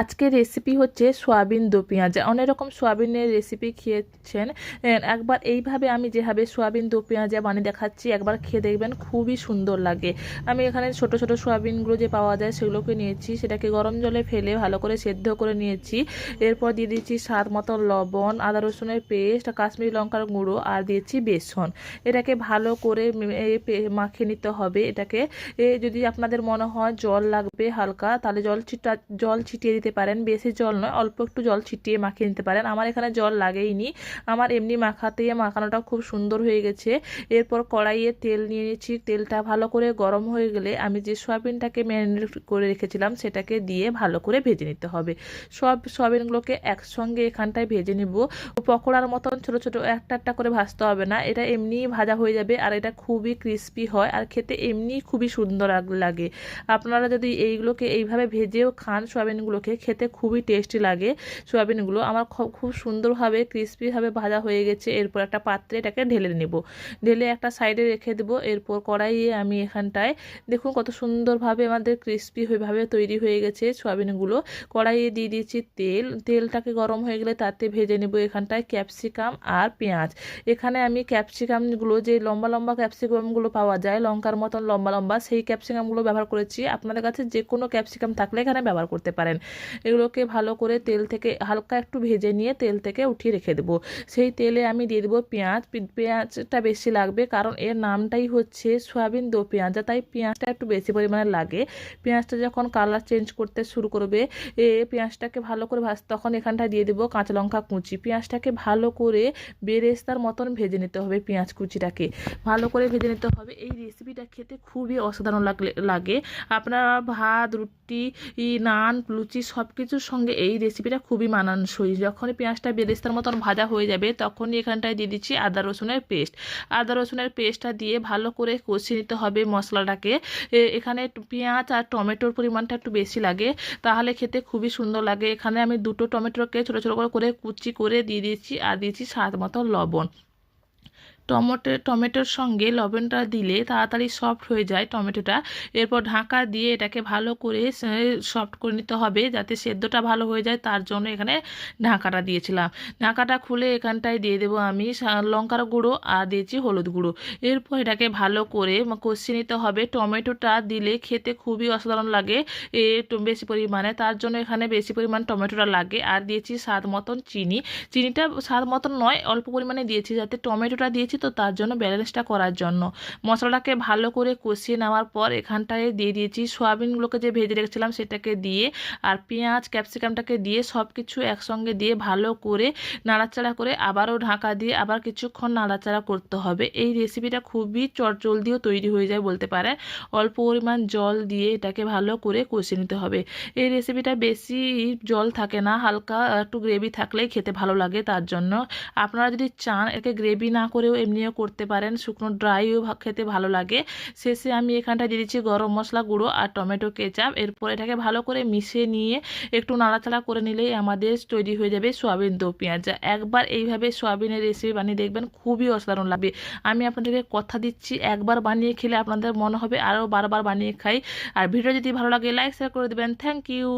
আজকের রেসিপি হচ্ছে সোয়াবিন দো পেঁয়াজ। অনেক রকম সোয়াবিনের রেসিপি খেয়েছেন। একবার এইভাবে আমি যেভাবে সোয়াবিন দো পেঁয়াজা বানিয়ে দেখাচ্ছি, একবার খেয়ে দেখবেন খুবই সুন্দর লাগে। আমি এখানে ছোট ছোট সোয়াবিনগুলো যে পাওয়া যায় সেগুলোকে নিয়েছি, সেটাকে গরম জলে ফেলে ভালো করে সেদ্ধ করে নিয়েছি। এরপর দিয়ে দিয়েছি স্বাদ মতো লবণ, আদা রসুনের পেস্ট, কাশ্মীরি লঙ্কার গুঁড়ো আর দিয়েছি বেসন। এটাকে ভালো করে মাখিয়ে নিতে হবে। এটাকে যদি আপনাদের মনে হয় জল লাগবে হালকা, তাহলে জল ছিটা, জল ছিটিয়ে দিতে পারেন, বেশি জল নয়, অল্প একটু জল ছিটিয়ে মাখিয়ে নিতে পারেন। আমার এখানে জল লাগেইনি। আমার এমনি মাখাতেই মাখানোটা খুব সুন্দর হয়ে গেছে। এরপর কড়াইয়ে তেল নিয়ে নিয়েছি। তেলটা ভালো করে গরম হয়ে গেলে আমি যে সয়াবিনটাকে ম্যারিনেট করে রেখেছিলাম, সেটাকে দিয়ে ভালো করে ভেজে নিতে হবে। সব সয়াবিনগুলোকে একসঙ্গে এখানটায় ভেজে নিব। পকোড়ার মতন ছোট ছোট একটা একটা করে ভাজতে হবে না। এটা এমনিই ভাজা হয়ে যাবে আর এটা খুবই ক্রিস্পি হয় আর খেতে এমনিই খুবই সুন্দর লাগে। আপনারা যদি এইগুলোকে এইভাবে ভেজেও খান সয়াবিনগুলোকে খেতে খুবই টেস্টি লাগে। সয়াবিনগুলো আমার খুব সুন্দরভাবে ক্রিস্পিভাবে ভাজা হয়ে গেছে। এরপর একটা পাত্রে এটাকে ঢেলে নেব। ঢেলে একটা সাইডে রেখে দেবো। এরপর কড়াইয়ে আমি এখানটায়, দেখুন কত সুন্দরভাবে আমাদের ক্রিস্পি ভাবে তৈরি হয়ে গেছে সয়াবিনগুলো। কড়াইয়ে দিয়ে দিয়েছি তেল। তেলটাকে গরম হয়ে গেলে তাতে ভেজে নেব এখানটায় ক্যাপসিকাম আর পেঁয়াজ। এখানে আমি ক্যাপসিকামগুলো যে লম্বা লম্বা ক্যাপসিকামগুলো পাওয়া যায়, লঙ্কার মতন লম্বা লম্বা, সেই ক্যাপসিকামগুলো ব্যবহার করেছি। আপনাদের কাছে যে কোনো ক্যাপসিকাম থাকলে এখানে ব্যবহার করতে পারেন। এগুলোকে ভালো করে তেল থেকে হালকা একটু ভেজে নিয়ে তেল থেকে উঠিয়ে রেখে দেবো। সেই তেলে আমি দিয়ে দেবো পেঁয়াজ। পেঁয়াজটা বেশি লাগবে কারণ এর নামটাই হচ্ছে সয়াবিন দো পেঁয়াজ। তাই পেঁয়াজটা একটু বেশি পরিমাণে লাগে। পেঁয়াজটা যখন কালার চেঞ্জ করতে শুরু করবে, এ পেঁয়াজটাকে ভালো করে ভাজ, তখন এখানটায় দিয়ে দেবো কাঁচা লঙ্কা কুচি। পেঁয়াজটাকে ভালো করে বেরেস্তার মতন ভেজে নিতে হবে পেঁয়াজ কুচিটাকে। ভালো করে ভেজে নিতে হবে। এই রেসিপিটা খেতে খুবই অসাধারণ লাগে। আপনারা ভাত, রুটি নান, লুচি সব কিছুর সঙ্গে এই রেসিপিটা খুবই মানানসই। যখনই পেঁয়াজটা বেরেস্তার মতন ভাজা হয়ে যাবে, তখনই এখানটায় দিয়ে দিচ্ছি আদা, রসুনের পেস্ট। আদা, রসুনের পেস্টটা দিয়ে ভালো করে কষিয়ে নিতে হবে মশলাটাকে। এখানে পেঁয়াজ আর টমেটোর পরিমাণটা একটু বেশি লাগে, তাহলে খেতে খুবই সুন্দর লাগে। এখানে আমি দুটো টমেটোকে ছোটো ছোটো করে করে কুচি করে দিয়ে দিয়েছি, আর দিয়েছি স্বাদ মতো লবণ। টমেটো, টমেটোর সঙ্গে লবণটা দিলে তাড়াতাড়ি সফট হয়ে যায় টমেটোটা। এরপর ঢাকা দিয়ে এটাকে ভালো করে সফট করে নিতে হবে যাতে সেদ্ধটা ভালো হয়ে যায়, তার জন্য এখানে ঢাকাটা দিয়েছিলাম। ঢাকাটা খুলে এখানটায় দিয়ে দেবো আমি লঙ্কার গুঁড়ো আর দিয়েছি হলুদ গুঁড়ো। এরপর এটাকে ভালো করে কষিয়ে নিতে হবে। টমেটোটা দিলে খেতে খুবই অসাধারণ লাগে, এ বেশি পরিমাণে। তার জন্য এখানে বেশি পরিমাণ টমেটোটা লাগে আর দিয়েছি স্বাদ মতন চিনি। চিনিটা স্বাদ মতন নয়, অল্প পরিমাণে দিয়েছি যাতে টমেটোটা দিয়েছি তো তার জন্য ব্যালেন্সটা করার জন্য। মশলাটাকে ভালো করে কষিয়ে নেওয়ার পর এখানটায় দিয়ে দিয়েছি সয়াবিনগুলোকে যে ভেজে রেখেছিলাম সেটাকে দিয়ে আর পেঁয়াজ, ক্যাপসিকামটাকে দিয়ে সব কিছু একসঙ্গে দিয়ে ভালো করে নাড়াচাড়া করে আবারও ঢাকা দিয়ে আবার কিছুক্ষণ নাড়াচাড়া করতে হবে। এই রেসিপিটা খুবই চটজলদিও তৈরি হয়ে যায় বলতে পারে। অল্প পরিমাণ জল দিয়ে এটাকে ভালো করে কষিয়ে নিতে হবে। এই রেসিপিটা বেশি জল থাকে না, হালকা একটু গ্রেভি থাকলেই খেতে ভালো লাগে তার জন্য। আপনারা যদি চান একে গ্রেভি না করেও এমনিও করতে পারেন। শুকনো ড্রাইও খেতে ভালো লাগে। শেষে আমি এখানটা দিয়ে দিচ্ছি গরম মশলা গুঁড়ো আর টমেটো কেচাপ। এরপর এটাকে ভালো করে মিশিয়ে নিয়ে একটু নাড়াচাড়া করে নিলেই আমাদের তৈরি হয়ে যাবে সোয়াবিন দো পেঁয়াজা। একবার এইভাবে সোয়াবিনের রেসিপি বানিয়ে দেখবেন খুবই অসাধারণ লাগবে। আমি আপনাদেরকে কথা দিচ্ছি, একবার বানিয়ে খেলে আপনাদের মনে হবে আরও বারবার বানিয়ে খাই। আর ভিডিও যদি ভালো লাগে লাইক শেয়ার করে দেবেন। Thank you